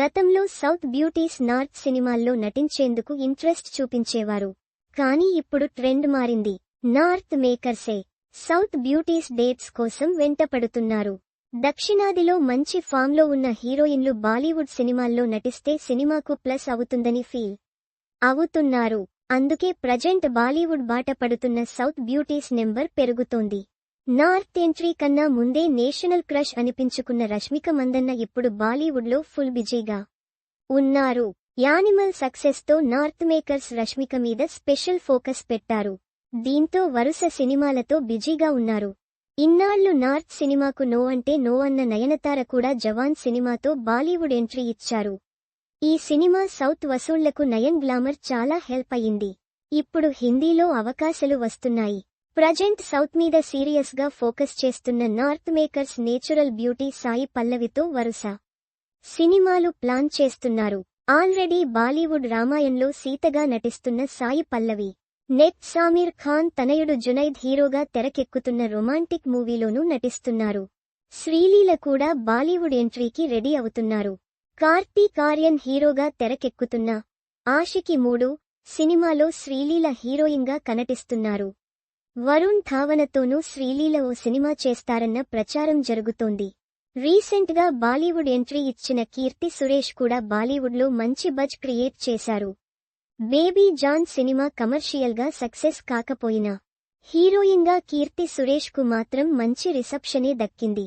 గతంలో south beauties north సినిమాల్లో నటించేందుకు interest చూపించేవారు. కానీ ఇప్పుడు ట్రెండ్ మారింది. నార్త్ మేకర్సే సౌత్ బ్యూటీస్ డేట్స్ కోసం వెంటపడుతున్నారు. దక్షిణాదిలో మంచి ఫామ్లో ఉన్న హీరోయిన్లు బాలీవుడ్ సినిమాల్లో నటిస్తే సినిమాకు ప్లస్ అవుతుందని ఫీల్ అవుతున్నారు. అందుకే ప్రజెంట్ బాలీవుడ్ బాట పడుతున్న సౌత్ బ్యూటీస్ నెంబర్ పెరుగుతోంది. నార్త్ ఎంట్రీ కన్నా ముందే నేషనల్ క్రష్ అనిపించుకున్న రష్మిక మందన్న ఇప్పుడు బాలీవుడ్లో ఫుల్ బిజీగా ఉన్నారు. యానిమల్ సక్సెస్తో నార్త్ మేకర్స్ రష్మిక మీద స్పెషల్ ఫోకస్ పెట్టారు. దీంతో వరుస సినిమాలతో బిజీగా ఉన్నారు. ఇన్నాళ్ళు నార్త్ సినిమాకు నో అంటే నో అన్న నయనతార కూడా జవాన్ సినిమాతో బాలీవుడ్ ఎంట్రీ ఇచ్చారు. ఈ సినిమా సౌత్ వసూళ్ళకు నయన్ గ్లామర్ చాలా హెల్ప్ అయింది ఇప్పుడు హిందీలో అవకాశాలు వస్తున్నాయి. ప్రజెంట్ సౌత్ మీద సీరియస్గా ఫోకస్ చేస్తున్న north makers natural beauty Sai పల్లవితో వరుస సినిమాలు ప్లాన్ చేస్తున్నారు. ఆల్రెడీ బాలీవుడ్ రామాయణంలో సీతగా నటిస్తున్న సాయి పల్లవి నెట్ సామీర్ ఖాన్ తనయుడు జునైద్ హీరోగా తెరకెక్కుతున్న రొమాంటిక్ మూవీలోనూ నటిస్తున్నారు. శ్రీలీల కూడా బాలీవుడ్ ఎంట్రీకి రెడీ అవుతున్నారు. కార్తీక్ ఆర్యన్ హీరోగా తెరకెక్కుతున్న ఆషికి మూడు సినిమాలో శ్రీలీల హీరోయిన్గా కనటిస్తున్నారు. వరుణ్ ధావనతోనూ శ్రీలీల ఓ సినిమా చేస్తారన్న ప్రచారం జరుగుతోంది. రీసెంట్గా బాలీవుడ్ ఎంట్రీ ఇచ్చిన కీర్తి సురేష్ కూడా బాలీవుడ్లో మంచి బజ్ క్రియేట్ చేశారు. బేబీ జాన్ సినిమా కమర్షియల్గా సక్సెస్ కాకపోయినా హీరోయిన్గా కీర్తి సురేష్కు మాత్రం మంచి రిసెప్షనే దక్కింది.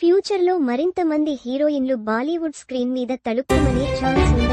ఫ్యూచర్లో మరింత మంది హీరోయిన్లు బాలీవుడ్ స్క్రీన్ మీద తలుపుమనే ఛాన్స్ ఉంది.